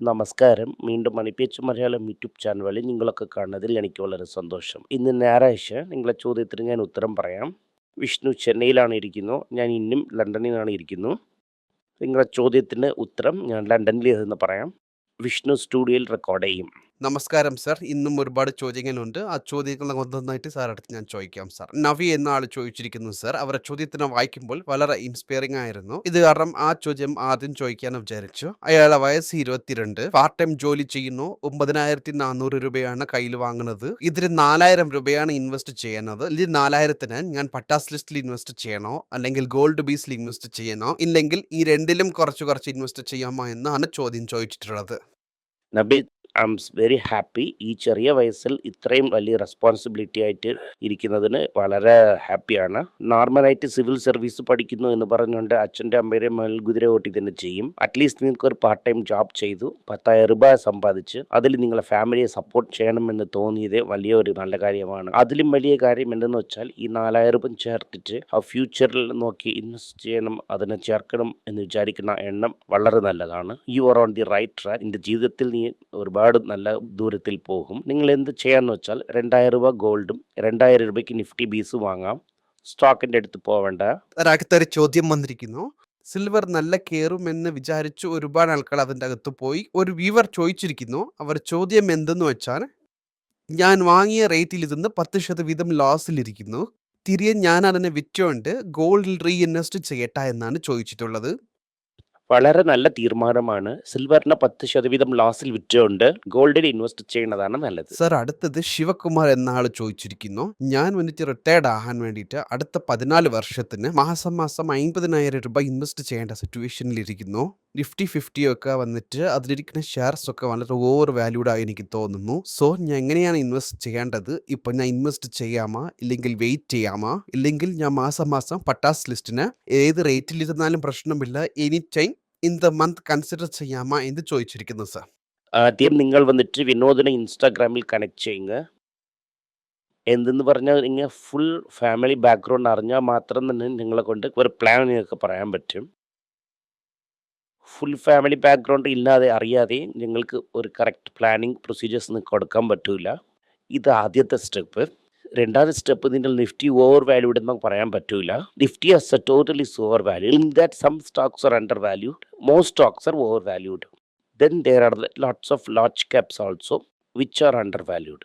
നമസ്കാരം. വീണ്ടും മണിപ്പേച്ച് Malayalam YouTube channel ചാനലിൽ നിങ്ങളൊക്കെ കാണുന്നതിൽ എനിക്ക് വളരെ സന്തോഷം. ഇന്ന് ഞായറാഴ്ച നിങ്ങളെ ചോദ്യത്തിന് ഞാൻ ഉത്തരം പറയാം. വിഷ്ണു ചെന്നൈയിലാണ് ഇരിക്കുന്നു. ഞാൻ ഇന്നും ലണ്ടനിലാണ് ഇരിക്കുന്നു. നിങ്ങളെ ചോദ്യത്തിന് ഉത്തരം ഞാൻ ലണ്ടനിൽ നിന്ന് പറയാം. വിഷ്ണു സ്റ്റുഡിയോയിൽ റെക്കോർഡ് ചെയ്യും. നമസ്കാരം സർ. ഇന്നും ഒരുപാട് ചോദ്യങ്ങളുണ്ട്. ആ ചോദ്യങ്ങൾ ഒന്നൊന്നായിട്ട് സാർ അടുത്ത് ഞാൻ ചോദിക്കാം സർ. നവി എന്ന ആൾ ചോദിച്ചിരിക്കുന്നു സർ. അവരുടെ ചോദ്യത്തിന് വായിക്കുമ്പോൾ വളരെ ഇൻസ്പയറിംഗ് ആയിരുന്നു. ഇത് കാരണം ആ ചോദ്യം ആദ്യം ചോദിക്കാൻ വിചാരിച്ചു. അയാളെ വയസ്സ് ഇരുപത്തിരണ്ട്. പാർട്ട് ടൈം ജോലി ചെയ്യുന്നു. ഒമ്പതിനായിരത്തി നാനൂറ് രൂപയാണ് കയ്യിൽ വാങ്ങുന്നത്. ഇതിന് നാലായിരം രൂപയാണ് ഇൻവെസ്റ്റ് ചെയ്യുന്നത്. ഇതിൽ നാലായിരത്തിന് ഞാൻ പട്ടാസ് ലിസ്റ്റിൽ ഇൻവെസ്റ്റ് ചെയ്യണോ? അല്ലെങ്കിൽ ഗോൾഡ് ബീസിൽ ഇൻവെസ്റ്റ് ചെയ്യണോ? ഇല്ലെങ്കിൽ ഈ രണ്ടിലും കുറച്ച് കുറച്ച് ഇൻവെസ്റ്റ് ചെയ്യാമോ? എന്നാണ് ചോദ്യം ചോദിച്ചിട്ടുള്ളത്. നബി ഐ എം വെരി ഹാപ്പി ഈ ചെറിയ വയസ്സിൽ ഇത്രയും വലിയ റെസ്പോൺസിബിലിറ്റി ആയിട്ട് ഇരിക്കുന്നതിന് വളരെ ഹാപ്പിയാണ് നോർമലായിട്ട് സിവിൽ സർവീസ് പഠിക്കുന്നു എന്ന് പറഞ്ഞുകൊണ്ട് അച്ഛന്റെ അമ്മയുടെ മേൽ കുതിര ഓട്ടി തന്നെ ചെയ്യും. അറ്റ്ലീസ്റ്റ് നിങ്ങൾക്ക് ഒരു പാർട്ട് ടൈം ജോബ് ചെയ്തു. പത്തായിരം രൂപ സമ്പാദിച്ച് അതിൽ നിങ്ങളെ ഫാമിലിയെ സപ്പോർട്ട് ചെയ്യണമെന്ന് തോന്നിയത് വലിയ ഒരു നല്ല കാര്യമാണ്. അതിലും വലിയ കാര്യം എന്തെന്ന് വെച്ചാൽ ഈ നാലായിരം രൂപ ചേർത്തിട്ട് ആ ഫ്യൂച്ചറിൽ നോക്കി ഇൻവെസ്റ്റ് ചെയ്യണം അതിനെ ചേർക്കണം എന്ന് വിചാരിക്കുന്ന എണ്ണം വളരെ നല്ലതാണ്. You are on the right track നിന്റെ ജീവിതത്തിൽ നീ ഒരുപാട് നല്ല ദൂരത്തിൽ പോകും. നിങ്ങൾ എന്ത് ചെയ്യാന്ന് വെച്ചാൽ രണ്ടായിരം രൂപ ഗോൾഡും രണ്ടായിരം രൂപയ്ക്ക് നിഫ്റ്റി ബീസ് വാങ്ങാം. സ്റ്റോക്കിന്റെ അടുത്ത് പോവേണ്ട. അടുത്തൊരു ചോദ്യം വന്നിരിക്കുന്നു. സിൽവർ നല്ല കയറുമെന്ന് വിചാരിച്ചു ഒരുപാട് ആൾക്കാർ അതിന്റെ അകത്ത് പോയി. ഒരു വ്യൂവർ ചോദിച്ചിരിക്കുന്നു. അവർ ചോദ്യം എന്തെന്ന് വെച്ചാൽ ഞാൻ വാങ്ങിയ റേറ്റിൽ ഇരുന്ന് പത്ത് ശതവീതം ലോസിലിരിക്കുന്നു തിരികെ ഞാൻ അതിനെ വിറ്റുകൊണ്ട് ഗോൾഡിൽ റീഇൻവെസ്റ്റ് ചെയ്യട്ടെ എന്നാണ് ചോദിച്ചിട്ടുള്ളത്. വളരെ നല്ല തീരുമാനമാണ്. സിൽവറിന് പത്ത് ശതവീതം ലാസിൽ വിറ്റുകൊണ്ട് ഗോൾഡിൽ ഇൻവെസ്റ്റ് ചെയ്യുന്നതാണ് നല്ലത്. സർ അടുത്തത് ശിവകുമാർ എന്ന ആൾ ചോദിച്ചിരിക്കുന്നു. ഞാൻ വന്നിട്ട് റിട്ടയർഡ് ആകാൻ വേണ്ടിയിട്ട് അടുത്ത പതിനാല് വർഷത്തിന് മാസം മാസം അമ്പതിനായിരം രൂപ ഇൻവെസ്റ്റ് ചെയ്യേണ്ട സിറ്റുവേഷനിൽ ഇരിക്കുന്നു. നിഫ്റ്റി ഫിഫ്റ്റി ഒക്കെ വന്നിട്ട് അതിലിരിക്കുന്ന ഷെയർസ് ഒക്കെ വളരെ ഓവർ വാല്യൂഡ് ആയി എനിക്ക് തോന്നുന്നു. സോ ഞാൻ എങ്ങനെയാണ് ഇൻവെസ്റ്റ് ചെയ്യേണ്ടത്? ഇപ്പൊ ഞാൻ ഇൻവെസ്റ്റ് ചെയ്യാമോ? ഇല്ലെങ്കിൽ വെയിറ്റ് ചെയ്യാമോ? ഇല്ലെങ്കിൽ ഞാൻ മാസം മാസം പട്ടാസ് ലിസ്റ്റിന് ഏത് റേറ്റിൽ ഇരുന്നാലും പ്രശ്നമില്ല. Any time in the month consider ചെയ്യാമോ എന്ന് ചോദിച്ചിരിക്കുന്നു സർ. ആദ്യം നിങ്ങൾ വന്നിട്ട് വിനോദിനെ ഇൻസ്റ്റാഗ്രാമിൽ കണക്ട് ചെയ്യുക. എന്തെന്ന് പറഞ്ഞാൽ നിങ്ങൾ ഫുൾ ഫാമിലി ബാക്ക്ഗ്രൗണ്ട് അറിഞ്ഞാൽ മാത്രം തന്നെ നിങ്ങളെ കൊണ്ട് ഒരു പ്ലാൻ നിങ്ങൾക്ക് പറയാൻ പറ്റും. ഫുൾ ഫാമിലി ബാക്ക്ഗ്രൗണ്ട് ഇല്ലാതെ അറിയാതെ നിങ്ങൾക്ക് ഒരു കറക്റ്റ് പ്ലാനിങ് പ്രൊസീജിയേഴ്സ് നിങ്ങൾക്ക് കൊടുക്കാൻ പറ്റില്ല ഇത് ആദ്യത്തെ സ്റ്റെപ്പ്. രണ്ടാമത്തെ സ്റ്റെപ്പ് നിങ്ങൾ നിഫ്റ്റി ഓവർ വാല്യൂഡ് എന്ന് പറയാൻ പറ്റൂല. Nifty as a totally over value in that some stocks are under valued most stocks are over valued then there are lots of large caps also which are under valued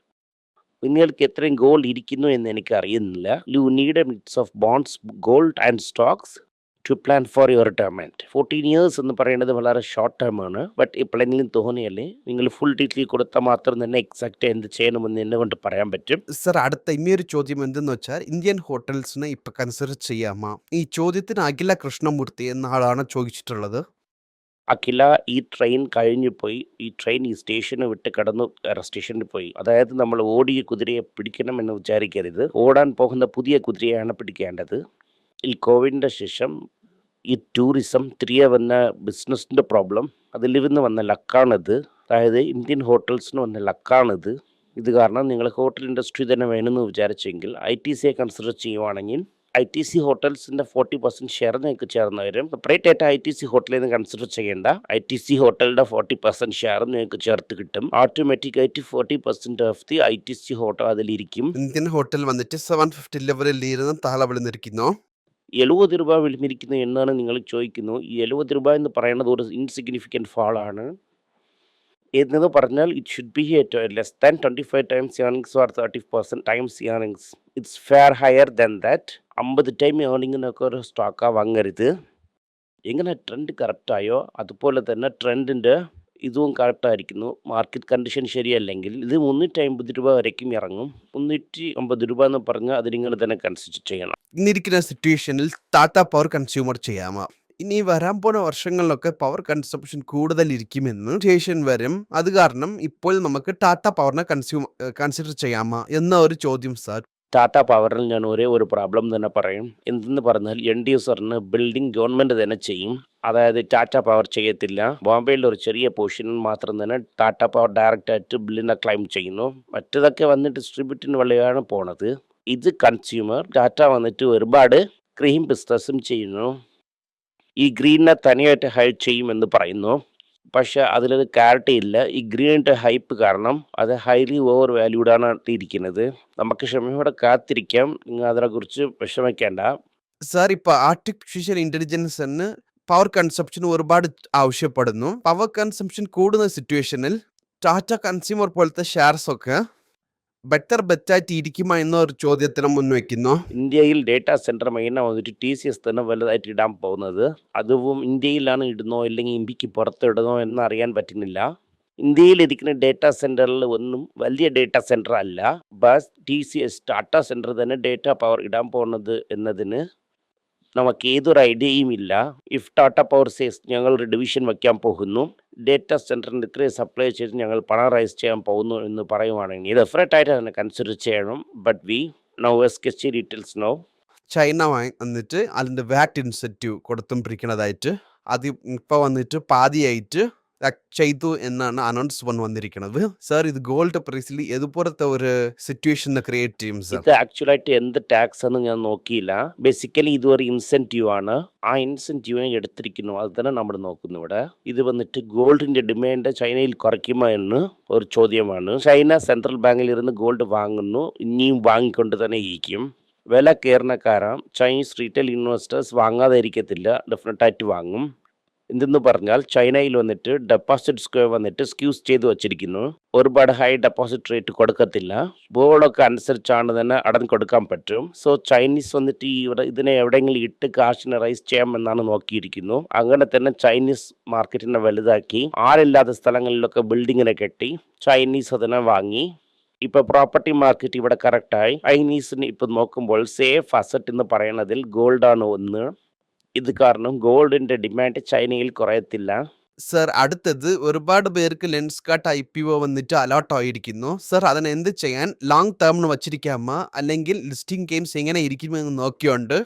നിങ്ങൾക്ക് എത്രയും gold ഇരിക്കുന്നു എന്ന് എനിക്ക് അറിയുന്നില്ല you need a mix of bonds gold and stocks to plan for your retirement fourteen years എന്ന് പറയുന്നത് വളരെ short term ആണ്. ബട്ട് ഈ എപ്പോഴെങ്കിലും തോന്നിയല്ലേ നിങ്ങൾ ഫുൾ ഡീറ്റെയിൽ കൊടുത്താൽ മാത്രം തന്നെ എക്സാക്റ്റ് എന്ത് ചെയ്യണമെന്ന് എന്നെ കൊണ്ട് പറയാൻ പറ്റും. സർ അടുത്ത ഇനിയൊരു ചോദ്യം എന്തെന്ന് വെച്ചാൽ ഇന്ത്യൻ ഹോട്ടൽസിനെ ഇപ്പൊ കൺസിഡർ ചെയ്യാമോ? ഈ ചോദ്യത്തിന് അഖില കൃഷ്ണമൂർത്തി എന്ന ആളാണ് ചോദിച്ചിട്ടുള്ളത്. അഖില ഈ ട്രെയിൻ കഴിഞ്ഞു പോയി. ഈ ട്രെയിൻ ഈ സ്റ്റേഷന് വിട്ട് കടന്നു സ്റ്റേഷനിൽ പോയി. അതായത് നമ്മൾ ഓടിയ കുതിരയെ പിടിക്കണം എന്ന് വിചാരിക്കരുത്. ഓടാൻ പോകുന്ന പുതിയ കുതിരയാണ് പിടിക്കേണ്ടത്. ഈ കോവിഡിന്റെ ശേഷം ഈ ടൂറിസം തിരികെ വന്ന ബിസിനസ്സിന്റെ പ്രോബ്ലം അതിൽ നിന്ന് വന്ന ലക്കാണിത്. അതായത് ഇന്ത്യൻ ഹോട്ടൽസിന് വന്ന ലക്കാണിത്. ഇത് കാരണം നിങ്ങൾ ഹോട്ടൽ ഇൻഡസ്ട്രി തന്നെ വേണമെന്ന് വിചാരിച്ചെങ്കിൽ ഐ ടി സിയെ കൺസിഡർ ചെയ്യുവാണെങ്കിൽ ഐ ടി സി ഹോട്ടൽസിന്റെ ഫോർട്ടി പെർസെന്റ് ഷെയർ നിങ്ങൾക്ക് ചേർന്ന് വരും സെപ്പറേറ്റ് ആയിട്ട് ഐ ടി സി ഹോട്ടലിൽ നിന്ന് കൺസിഡർ ചെയ്യേണ്ട ഐ ടി സി ഹോട്ടലിന്റെ ഫോർട്ടി പെർസെന്റ് ഷെയർ നിങ്ങൾക്ക് ചേർത്ത് കിട്ടും. ഓട്ടോമാറ്റിക് ആയിട്ട് forty percent of the I T C hotel അതിലിരിക്കും. Indian hotel വന്നിട്ട് സെവൻ ഫിഫ്റ്റി ലെവലിൽ ഇരുന്ന് താളവിളി വിളിന്നിരിക്കുന്നു എഴുപത് രൂപ വിളിമിരിക്കുന്നു എന്നാണ് നിങ്ങൾ ചോദിക്കുന്നു. ഈ എഴുപത് രൂപ എന്ന് പറയുന്നത് ഒരു ഇൻസിഗ്നിഫിക്കന്റ് ഫാളാണ് എന്നത് പറഞ്ഞാൽ it should be less than twenty five times earnings or thirty percent times earnings it's fair higher than that അമ്പത് ടൈം ഏർണിങ്ങിനൊക്കെ ഒരു സ്റ്റോക്കാണ് വാങ്ങരുത്. എങ്ങനെ ട്രെൻഡ് കറക്റ്റായോ അതുപോലെ തന്നെ ട്രെൻഡിന്റെ ഇതും കറക്റ്റായിരിക്കുന്നു മാർക്കറ്റ് കണ്ടീഷൻ ശരിയല്ലെങ്കിൽ ഇത് മുന്നൂറ്റി അമ്പത് രൂപ വരയ്ക്കും ഇറങ്ങും. മുന്നൂറ്റി അമ്പത് രൂപ എന്ന് പറഞ്ഞാൽ അത് നിങ്ങൾ തന്നെ കൺസിഡർ ചെയ്യണം. ഇന്നിരിക്കുന്ന സിറ്റുവേഷനിൽ ടാറ്റ പവർ കൺസ്യൂമർ ചെയ്യാമോ ഇനി വരാൻ പോണ വർഷങ്ങളിലൊക്കെ പവർ കൺസപ്ഷൻ കൂടുതൽ ഇരിക്കുമെന്ന് സ്റ്റേഷൻ വരും. അത് കാരണം ഇപ്പോൾ നമുക്ക് ടാറ്റ പവറിനെ കൺസ്യൂം കൺസിഡർ ചെയ്യാമോ എന്ന ഒരു ചോദ്യം സാർ ടാറ്റ പവറിൽ ഞാൻ ഒരേ ഒരു പ്രോബ്ലം തന്നെ പറയും. എന്തെന്ന് പറഞ്ഞാൽ എൻ ഡി എസറിന് ബിൽഡിംഗ് ഗവൺമെന്റ് തന്നെ ചെയ്യും. അതായത് ടാറ്റ പവർ ചെയ്യത്തില്ല. ബോംബെയിൽ ഒരു ചെറിയ പോർഷൻ മാത്രം തന്നെ ടാറ്റ പവർ ഡയറക്റ്റായിട്ട് ബില്ലിനെ ക്ലൈം ചെയ്യുന്നു. മറ്റതൊക്കെ വന്ന് ഡിസ്ട്രിബ്യൂട്ടിന് വഴിയാണ് പോണത്. ഇത് കൺസ്യൂമർ ടാറ്റ വന്നിട്ട് ഒരുപാട് ക്രീം ബിസിനസ്സും ചെയ്യുന്നു. ഈ ഗ്രീനിനെ തനിയായിട്ട് ഹൈഡ് ചെയ്യുമെന്ന് പറയുന്നു. പക്ഷെ അതിലൊരു ക്ലാരിറ്റി ഇല്ല. ഈ ഗ്രീനിന്റെ ഹൈപ്പ് കാരണം അത് ഹൈലി ഓവർ വാല്യൂഡാണ് ഇരിക്കുന്നത് നമുക്ക് ക്ഷമയോടെ കാത്തിരിക്കാം. നിങ്ങൾ അതിനെക്കുറിച്ച് വിഷമിക്കേണ്ട. സാർ ഇപ്പൊ ആർട്ടിഫിഷ്യൽ ഇന്റലിജൻസിന് പവർ കൺസംപ്ഷൻ ഒരുപാട് ആവശ്യപ്പെടുന്നു. പവർ കൺസംപ്ഷൻ കൂടുന്ന സിറ്റുവേഷനിൽ ടാറ്റ കൺസ്യൂമർ പോലത്തെ ഷെയർസ് ഒക്കെ ബെറ്റർ ബെറ്റായിട്ട് ഇരിക്കുമോ എന്നൊരു ചോദ്യത്തിന് മുൻവെക്കുന്നു ഇന്ത്യയിൽ ഡേറ്റാ സെന്റർ മെയിനാണ് വന്നിട്ട് ടി സി എസ് തന്നെ വലുതായിട്ട് ഇടാൻ പോകുന്നത്. അതും ഇന്ത്യയിലാണ് ഇടുന്നോ അല്ലെങ്കിൽ ഇന്ത്യയ്ക്ക് പുറത്തിടുന്നോ എന്ന് അറിയാൻ പറ്റുന്നില്ല. ഇന്ത്യയിൽ ഇരിക്കുന്ന ഡേറ്റാ സെന്ററിൽ ഒന്നും വലിയ ഡേറ്റാ സെന്റർ അല്ല bus T C S Tata center തന്നെ ഡേറ്റ പവർ ഇടാൻ പോകുന്നത് എന്നതിന് നമുക്ക് ഏതൊരു ഐഡിയയും ഇല്ല. ഇഫ് ടാറ്റ പവർ സേസ് ഞങ്ങൾ ഡിവിഷൻ വയ്ക്കാൻ പോകുന്നു ഡേറ്റാ സെന്ററിന് ഇത്രയും സപ്ലൈ ചെയ്ത് ഞങ്ങൾ പണം റൈസ് ചെയ്യാൻ പോകുന്നു എന്ന് പറയുവാണെങ്കിൽ ഇത് ആയിട്ട് അതിനെ കൺസിഡർ ചെയ്യണം. But we now as details no China വന്നിട്ട് അതിന്റെ വാറ്റ് ഇൻസെന്റീവ് പിടിക്കണതായിട്ട് അത് ഇപ്പോൾ വന്നിട്ട് പാതിയായിട്ട് ചെയ്തു എന്നാണ് അനൗൺസ്മെന്റ് വന്നിരിക്കുന്നത്. സാർ ഇത് ഗോൾഡ് പ്രൈസിൽ ഇതുപോലത്തെ ഒരു സിറ്റുവേഷൻ ക്രിയേറ്റ് ചെയ്യും ഇത് ആക്ച്വലായിട്ട് എന്ത് ടാക്സ് എന്ന് ഞാൻ നോക്കിയില്ല. ബേസിക്കലി ഇത് ഒരു ഇൻസെന്റീവ് ആണ്. ആ ഇൻസെന്റീവിനെ എടുത്തിരിക്കുന്നു. അത് തന്നെ നമ്മൾ നോക്കുന്നു ഇവിടെ. ഇത് വന്നിട്ട് ഗോൾഡിന്റെ ഡിമാൻഡ് ചൈനയിൽ കുറയ്ക്കുമോ എന്ന് ഒരു ചോദ്യമാണ്. ചൈന സെൻട്രൽ ബാങ്കിൽ ഇരുന്ന് ഗോൾഡ് വാങ്ങുന്നു. ഇനിയും വാങ്ങിക്കൊണ്ട് തന്നെ ഇരിക്കും. വില കയറുന്ന ചൈനീസ് റീറ്റെയിൽ ഇൻവെസ്റ്റേഴ്സ് വാങ്ങാതെ ഇരിക്കത്തില്ല. ഡെഫിനറ്റായിട്ട് വാങ്ങും. എന്തെന്ന് പറഞ്ഞാൽ ചൈനയിൽ വന്നിട്ട് ഡെപ്പോസിറ്റ് സ്ക്വയർ വന്നിട്ട് സ്ക്യൂസ് ചെയ്തു വച്ചിരിക്കുന്നു. ഒരുപാട് ഹൈ ഡെപ്പോസിറ്റ് റേറ്റ് കൊടുക്കത്തില്ല. ബോർഡൊക്കെ അനുസരിച്ചാണ് തന്നെ അടൻ കൊടുക്കാൻ പറ്റും. സോ ചൈനീസ് വന്നിട്ട് ഈ ഇതിനെ എവിടെയെങ്കിലും ഇട്ട് കാശിനെ റൈസ് ചെയ്യാമെന്നാണ് നോക്കിയിരിക്കുന്നു. അങ്ങനെ തന്നെ ചൈനീസ് മാർക്കറ്റിനെ വലുതാക്കി ആളില്ലാത്ത സ്ഥലങ്ങളിലൊക്കെ ബിൽഡിങ്ങിനെ കെട്ടി ചൈനീസ് അതിനെ വാങ്ങി. ഇപ്പൊ പ്രോപ്പർട്ടി മാർക്കറ്റ് ഇവിടെ കറക്റ്റായി ചൈനീസിന് ഇപ്പൊ നോക്കുമ്പോൾ സേഫ് അസറ്റ് എന്ന് പറയുന്നതിൽ ഗോൾഡാണ് ഒന്ന്. ഇത് കാരണം ഗോൾഡിന്റെ ഡിമാൻഡ് ചൈനയിൽ കുറയത്തില്ല. സർ അടുത്തത് ഒരുപാട് പേർക്ക് lens cart I P O വന്നിട്ട് അലോട്ട് ആയിരിക്കുന്നു. സർ അതിന് എന്ത് ചെയ്യാൻ? ലോങ് ടേമിന് വച്ചിരിക്കാമോ? അല്ലെങ്കിൽ ലിസ്റ്റിംഗ് ഗെയിംസ് എങ്ങനെ ഇരിക്കുമെന്ന് നോക്കിയോണ്ട്.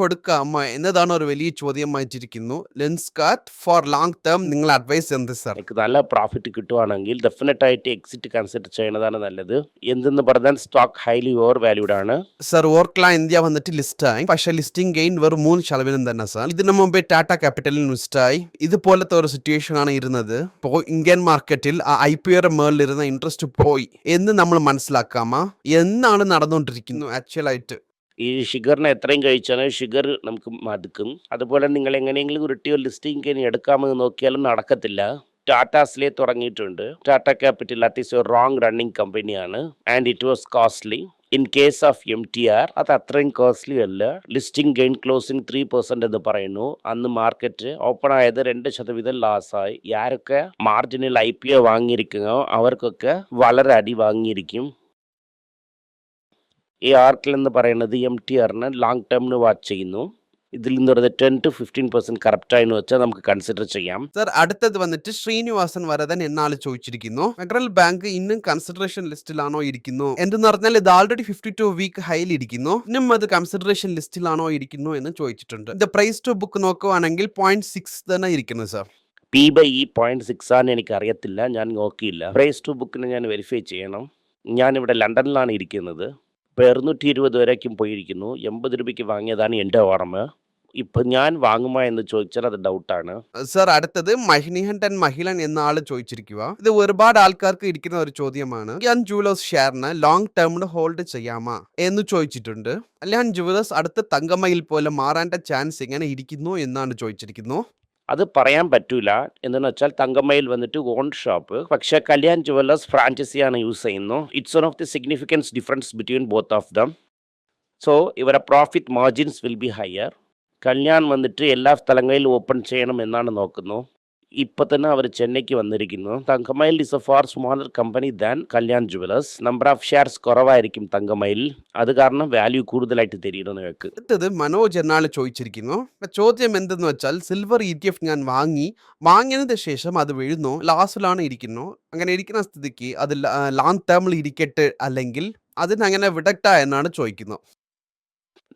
കൊടുക്കാമോ എന്നതാണ് ഒരു വലിയ ചോദ്യം ചോദ്യമായിട്ടിരിക്കുന്നു lens cart for long term നിങ്ങൾ അഡ്വൈസ് എന്ത് സർ? എനിക്ക് നല്ല പ്രോഫിറ്റ് കിട്ടുവാണെങ്കിൽ ഡെഫിനറ്റ് ആയിട്ട് എക്സിറ്റ് കൺസിഡർ ചെയ്യുന്നതാണ് നല്ലത്. എന്തെന്ന് പറഞ്ഞാൽ സ്റ്റോക്ക് ഹൈലി ഓവർ വാല്യൂഡ് ആണ്. സർ ഓർക്ല ഇന്ത്യ വന്നിട്ട് ലിസ്റ്റ് ആയി പക്ഷേ ലിസ്റ്റിംഗ് ഗെയിൻ വെറും മൂന്ന് ശതമാനം തന്നെ സാർ. ഇതിനു മുമ്പേ ടാറ്റ ക്യാപിറ്റലിൽ ലിസ്റ്റായി ഇതുപോലത്തെ ഒരു സിറ്റുവേഷൻ ആണ് ഇരുന്നത്. ഇപ്പോൾ ഇന്ത്യൻ മാർക്കറ്റിൽ ആ ഐ പി ഒയുടെ മേളിലിരുന്ന ഇൻട്രസ്റ്റ് പോയി. എന്ന് നമ്മൾ മനസ്സിലാക്കാമോ. എന്നാണ് നടന്നുകൊണ്ടിരിക്കുന്നത് ആക്ച്വലായിട്ട് ഈ ഷുഗറിനെ എത്രയും കഴിച്ചാലും ഷുഗർ നമുക്ക് മടുക്കും. അതുപോലെ നിങ്ങൾ എങ്ങനെയെങ്കിലും ഉരുട്ടിയോ ലിസ്റ്റിംഗ് ഇനി എടുക്കാമെന്ന് നോക്കിയാലും നടക്കത്തില്ല. ടാറ്റാസിലെ തുടങ്ങിയിട്ടുണ്ട്. ടാറ്റ ക്യാപിറ്റൽ അത്യാവശ്യം റോങ് റണ്ണിങ് കമ്പനിയാണ്. And it was costly. In case of M T R അത് അത്രയും കോസ്റ്റ്ലി അല്ല. Listing gain closing three percent എന്ന് പറയുന്നു. അന്ന് മാർക്കറ്റ് ഓപ്പൺ ആയത് രണ്ട് ശതവീതം ലാസായി ആരൊക്കെ മാർജിനിൽ ഐ പി ഒ വാങ്ങിയിരിക്കുന്നോ അവർക്കൊക്കെ വളരെ അടി വാങ്ങിയിരിക്കും. ഈ ആർക്കിൽ എന്ന് പറയുന്നത് എം ടി ആറിന് ലോങ് ടേമിന് വാച്ച് ചെയ്യുന്നു. ഇതിൽ നിന്ന് പറയുന്നത് ten to fifteen percent correct ആയെന്ന് വെച്ചാൽ നമുക്ക് കൺസിഡർ ചെയ്യാം. സർ അടുത്തത് വന്നിട്ട് ശ്രീനിവാസൻ വരദൻ എന്നാൾ ചോദിച്ചിരിക്കുന്നു. ഫെഡറൽ ബാങ്ക് ഇന്നും കൺസിഡറേഷൻ ലിസ്റ്റിലാണോ ഇരിക്കുന്നു? എന്തെന്ന് പറഞ്ഞാൽ ഇത് ആൾറെഡി ഫിഫ്റ്റി ടു വീക്ക് ഹൈയിൽ ഇരിക്കുന്നു. ഇന്നും അത് കൺസിഡറേഷൻ ലിസ്റ്റിലാണോ ഇരിക്കുന്നു എന്ന് ചോദിച്ചിട്ടുണ്ട്. ഇത് പ്രൈസ് ടു ബുക്ക് നോക്കുവാണെങ്കിൽ പോയിന്റ് സിക്സ് തന്നെ ഇരിക്കുന്നു sir P by E point six ആണ് എനിക്ക് അറിയത്തില്ല ഞാൻ നോക്കിയില്ല. പ്രൈസ് ടു ബുക്കിനെ ഞാൻ വെരിഫൈ ചെയ്യണം. ഞാനിവിടെ ലണ്ടനിലാണ് ഇരിക്കുന്നത്. ഇപ്പോൾ ഇരുന്നൂറ്റി ഇരുപത് വരേക്കും പോയിരിക്കുന്നു. എൺപത് രൂപയ്ക്ക് വാങ്ങിയതാണ് എന്റെ ഓർമ്മ. ഇപ്പൊ ഞാൻ വാങ്ങുമോ എന്ന് ചോദിച്ചാൽ അത് ഡൗട്ടാണ്. സർ അടുത്തത് മഹിനിഹണ്ടൻ മഹിളൻ എന്ന ആൾ ചോദിച്ചിരിക്കുക. ഇത് ഒരുപാട് ആൾക്കാർക്ക് ഇരിക്കുന്ന ഒരു ചോദ്യമാണ്. ഞാൻ ജുവലേഴ്സ് ഷെയറിന് ലോങ് ടേമിന് ഹോൾഡ് ചെയ്യാമോ എന്ന് ചോദിച്ചിട്ടുണ്ട്. ഞാൻ ജുവലേഴ്സ് അടുത്ത തങ്കമയിൽ പോലെ മാറാന്റെ ചാൻസ് എങ്ങനെ ഇരിക്കുന്നു എന്നാണ് ചോദിച്ചിരിക്കുന്നു. അത് പറയാൻ പറ്റൂല. എന്തെന്ന് വെച്ചാൽ തങ്കമ്മയിൽ വന്നിട്ട് ഓൺ ഷോപ്പ് പക്ഷേ കല്യാൺ ജുവല്ലേഴ്സ് ഫ്രാഞ്ചൈസിയാണ് യൂസ് ചെയ്യുന്നു. It's one of the significance difference between both of them so ഇവരുടെ profit margins will be higher Kalyan വന്നിട്ട് എല്ലാ സ്ഥലങ്ങളിലും ഓപ്പൺ ചെയ്യണം എന്നാണ് നോക്കുന്നു ഇപ്പം തന്നെ അവർ ചെന്നൈക്ക് വന്നിരിക്കുന്നു. Thangamayil is a far smaller company than Kalyan jewellers number of shares കുറവായിരിക്കും തങ്കമയിൽ. അത് കാരണം വാല്യൂ കൂടുതലായിട്ട് തരുന്നു നിങ്ങൾക്ക് അടുത്തത് മനോജ് എന്നാൾ ചോദിച്ചിരിക്കുന്നു. ചോദ്യം എന്തെന്ന് വെച്ചാൽ സിൽവർ ഇ ടി എഫ് ഞാൻ വാങ്ങി വാങ്ങിയതിന് ശേഷം അത് വീഴുന്നു ലാസ്റ്റിലാണ് ഇരിക്കുന്നു. അങ്ങനെ ഇരിക്കുന്ന സ്ഥിതിക്ക് അത് ലോങ് ടേമിൽ ഇരിക്കട്ടെ അല്ലെങ്കിൽ അതിനങ്ങനെ വിടട്ട എന്നാണ് ചോദിക്കുന്നത്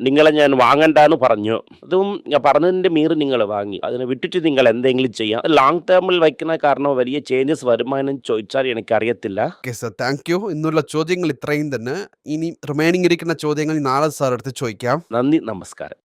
നിങ്ങളെ ഞാൻ വാങ്ങണ്ടെന്ന് പറഞ്ഞു. അതും ഞാൻ പറഞ്ഞതിന്റെ മീറി നിങ്ങൾ വാങ്ങി. അതിനെ വിട്ടിട്ട് നിങ്ങൾ എന്തെങ്കിലും ചെയ്യാം. ലോങ് ടേമിൽ വയ്ക്കുന്ന കാരണം വലിയ ചേഞ്ചസ് വരുമാനം ചോദിച്ചാൽ എനിക്കറിയത്തില്ല. ഓക്കെ സാർ താങ്ക് യു ഇന്നുള്ള ചോദ്യങ്ങൾ ഇത്രയും തന്നെ. ഇനി റിമൈനിങ് ഇരിക്കുന്ന ചോദ്യങ്ങൾ നാളെ സാർ എടുത്ത് ചോദിക്കാം. നന്ദി നമസ്കാരം.